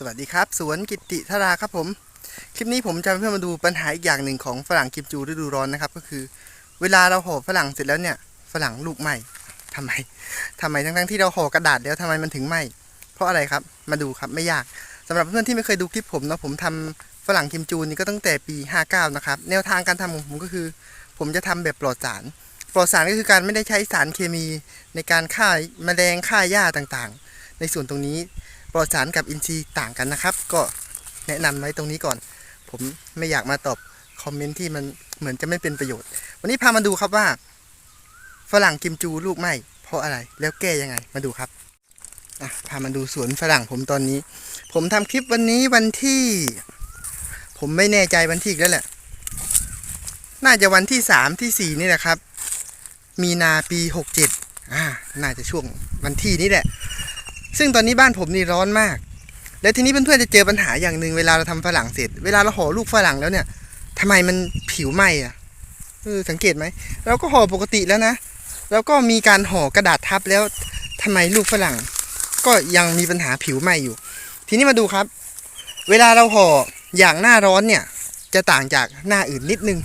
สวัสดีครับ สวนกิติธาราครับผม คลิปนี้ผมจะเพื่อมาดูปัญหาอีกอย่างหนึ่งของฝรั่งกิมจูฤดูร้อนนะครับ ก็คือ เวลาเราห่อฝรั่งเสร็จแล้วเนี่ยฝรั่งลูกไหม้ทำไมทำไมทั้งๆที่เราห่อกระดาษแล้วทำไมมันถึงไหม้เพราะอะไรครับมาดูครับไม่ยากสำหรับเพื่อนที่ไม่เคยดูคลิปผมนะผมทำฝรั่งกิมจูนี่ก็ตั้งแต่ปี 59 นะครับ แนวทางการทำของผมก็คือ ผมจะทำแบบปลอดสาร ปลอดสารก็คือการไม่ได้ใช้สารเคมีในการฆ่าแมลงฆ่าหญ้าต่างๆ ในส่วนตรงนี้ ลอดสารกับอินทรีย์ต่างกันนะครับ ก็แนะนำไว้ตรงนี้ก่อน ผมไม่อยากมาตอบคอมเมนต์ที่มันเหมือนจะไม่เป็นประโยชน์ วันนี้พามาดูครับว่า ฝรั่งกิมจูลูกไหมเพราะอะไรแล้วแก้ยังไงมาดูครับอะพามาดูสวนฝรั่งผมตอนนี้ ผมทำคลิปวันนี้วันที่ ผมไม่แน่ใจวันที่แล้วแหละ น่าจะวันที่สามที่สี่นี่แหละครับ มีนาปีหกเจ็ดอ่าน่าจะช่วงวันที่นี้แหละ ซึ่งตอนนี้บ้านผมนี่ร้อนมาก แล้วทีนี้เพื่อนๆจะเจอปัญหาอย่างหนึ่งเวลาเราทำฝรั่งเสร็จ เวลาเราห่อลูกฝรั่งแล้วเนี่ยทำไมมันผิวไหม้อะเออสังเกตไหมเราก็ห่อปกติแล้วนะ แล้วก็มีการห่อกระดาษทับแล้วทำไมลูกฝรั่ง ก็ยังมีปัญหาผิวไหม้อยู่ ทีนี้มาดูครับ เวลาเราห่ออย่างหน้าร้อนเนี่ย จะต่างจากหน้าอื่นนิดนึง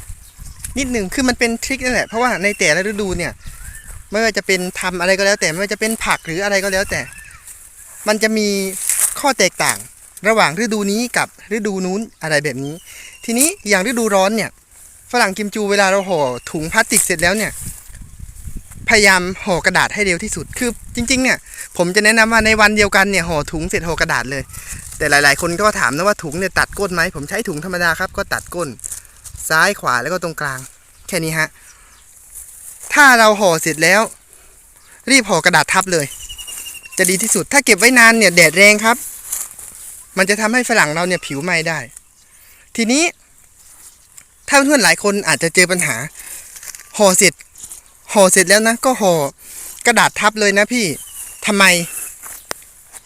นิดนึงคือมันเป็นทริคนั่นแหละเพราะว่าในแต่ละฤดูเนี่ยไม่ว่าจะเป็นทำอะไรก็แล้วแต่ไม่ว่าจะเป็นผักหรืออะไรก็แล้วแต่ มันจะมีข้อแตกต่าง ระหว่างฤดูนี้กับฤดูนู้นอะไรแบบนี้ ทีนี้อย่างฤดูร้อนเนี่ยฝรั่งกิมจูเวลาเราห่อถุงพลาสติกเสร็จแล้วเนี่ยพยายามห่อกระดาษให้เร็วที่สุด คือจริง ๆ เนี่ย ผมจะแนะนำว่าในวันเดียวกันเนี่ยห่อถุงเสร็จห่อกระดาษเลย แต่หลาย ๆ คนก็ถามนะว่าถุงเนี่ยตัดก้นไหม ผมใช้ถุงธรรมดาครับ ก็ตัดก้น ซ้ายขวาแล้วก็ตรงกลาง แค่นี้ฮะ ถ้าเราห่อเสร็จแล้ว รีบห่อกระดาษทับเลย จะดีที่สุด ถ้าเก็บไว้นานเนี่ยแดดแรงครับ มันจะทำให้ฝรั่งเราเนี่ยผิวไหม้ได้ ทีนี้ ถ้าเพื่อนหลายคนอาจจะเจอปัญหาห่อเสร็จห่อเสร็จแล้วนะ ก็ห่อกระดาษทับเลยนะพี่ทำไม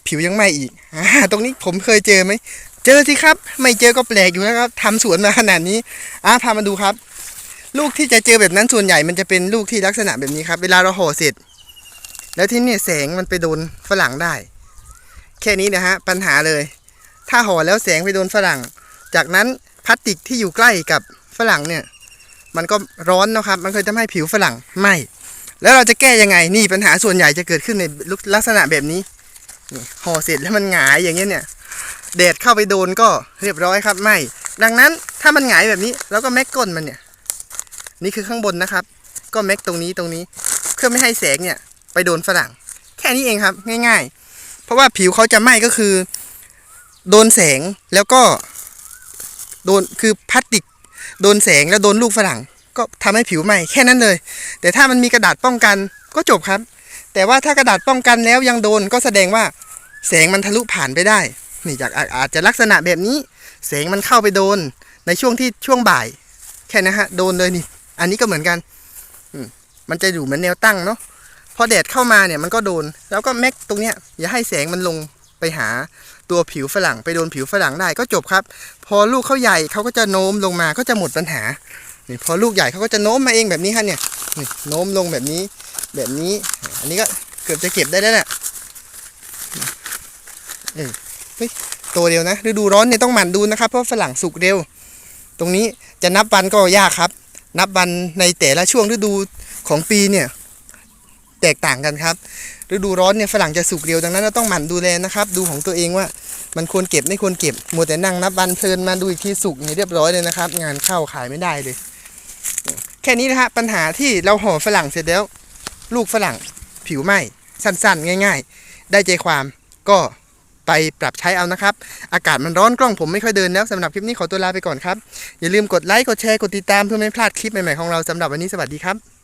ผิวยังไหม้อีกอตรงนี้ผมเคยเจอไหม เจอสิครับ ไม่เจอก็แปลกอยู่นะครับทำสวนมาขนาดนี้อะพามาดูครับ ลูกที่จะเจอแบบนั้นส่วนใหญ่มันจะเป็นลูกที่ลักษณะแบบนี้ครับ เวลาเราห่อเสร็จ แล้วที่นี่แสงมันไปโดนฝรั่งได้ แค่นี้นะฮะปัญหาเลย ถ้าห่อแล้วแสงไปโดนฝรั่ง จากนั้นพลาสติกที่อยู่ใกล้กับฝรั่งเนี่ย มันก็ร้อนนะครับ มันเคยทำให้ผิวฝรั่งไหม้แล้วเราจะแก้ยังไงนี่ปัญหาส่วนใหญ่จะเกิดขึ้นในลักษณะแบบนี้นี่ห่อเสร็จแล้วมันหงายอย่างเงี้ยเนี่ยแดดเข้าไปโดนก็เรียบร้อยครับไหม้ดังนั้นถ้ามันหงายแบบนี้เราก็แม็กก้นมันเนี่ย นี่คือข้างบนนะครับ ก็แม็กตรงนี้ตรงนี้ เพื่อไม่ให้แสงเนี่ย ไปโดนฝรั่ง แค่นี้เองครับ ง่าย ๆ เพราะว่าผิวเขาจะไหม้ก็คือ โดนแสงแล้วก็ โดนคือพลาสติก โดนแสงแล้วโดนลูกฝรั่ง ก็ทำให้ผิวไหม้แค่นั้นเลย แต่ถ้ามันมีกระดาษป้องกันก็จบครับ แต่ว่าถ้ากระดาษป้องกันแล้วยังโดนก็แสดงว่าแสงมันทะลุผ่านไปได้ นี่จากอาจจะลักษณะแบบนี้ แสงมันเข้าไปโดนในช่วงที่ช่วงบ่าย แค่นะฮะ โดนเลยนี่ อันนี้ก็เหมือนกันอืมันจะอยู่เหมือนแนวตั้งเนาะ พอแดดเข้ามาเนี่ยมันก็โดน แล้วก็แม็กตรงเนี้ยอย่าให้แสงมันลงไปหาตัวผิวฝรั่งไปโดนผิวฝรั่งได้ก็จบครับ พอลูกเขาใหญ่เขาก็จะโน้มลงมาก็จะหมดปัญหานี่พอลูกใหญ่เขาก็จะโน้มมาเองแบบนี้ฮะเนี่ยนี่โน้มลงแบบนี้แบบนี้ อันนี้ก็เกือบจะเก็บได้แล้วแหละเออเฮ้ยตัวเดียวนะฤดูร้อนเนี่ยต้องหมั่นดูนะครับ เพราะฝรั่งสุกเร็ว ตรงนี้จะนับวันก็ยากครับ นับวันในแต่ละช่วงฤดูของปีเนี่ย แตกต่างกันครับฤดูร้อนเนี่ยฝรั่งจะสุกเร็วดังนั้นเราต้องหมั่นดูแลนะครับ ดูของตัวเองว่ามันควรเก็บไม่ควรเก็บมัวแต่นั่งนับวันเพลินมาดูอีกทีสุกนี่เรียบร้อยเลยนะครับ งานเข้าขายไม่ได้เลย แค่นี้นะฮะปัญหาที่เราห่อฝรั่งเสร็จแล้ว ลูกฝรั่งผิวไหม้สั้นๆ ง่าย ๆ ได้ใจความก็ไปปรับใช้เอานะครับ อากาศมันร้อนกล้องผมไม่ค่อยเดินแล้วสำหรับคลิปนี้ขอตัวลาไปก่อนครับ อย่าลืมกดไลค์กดแชร์กดติดตามเพื่อไม่พลาดคลิปใหม่ๆของเราสำหรับวันนี้สวัสดีครับ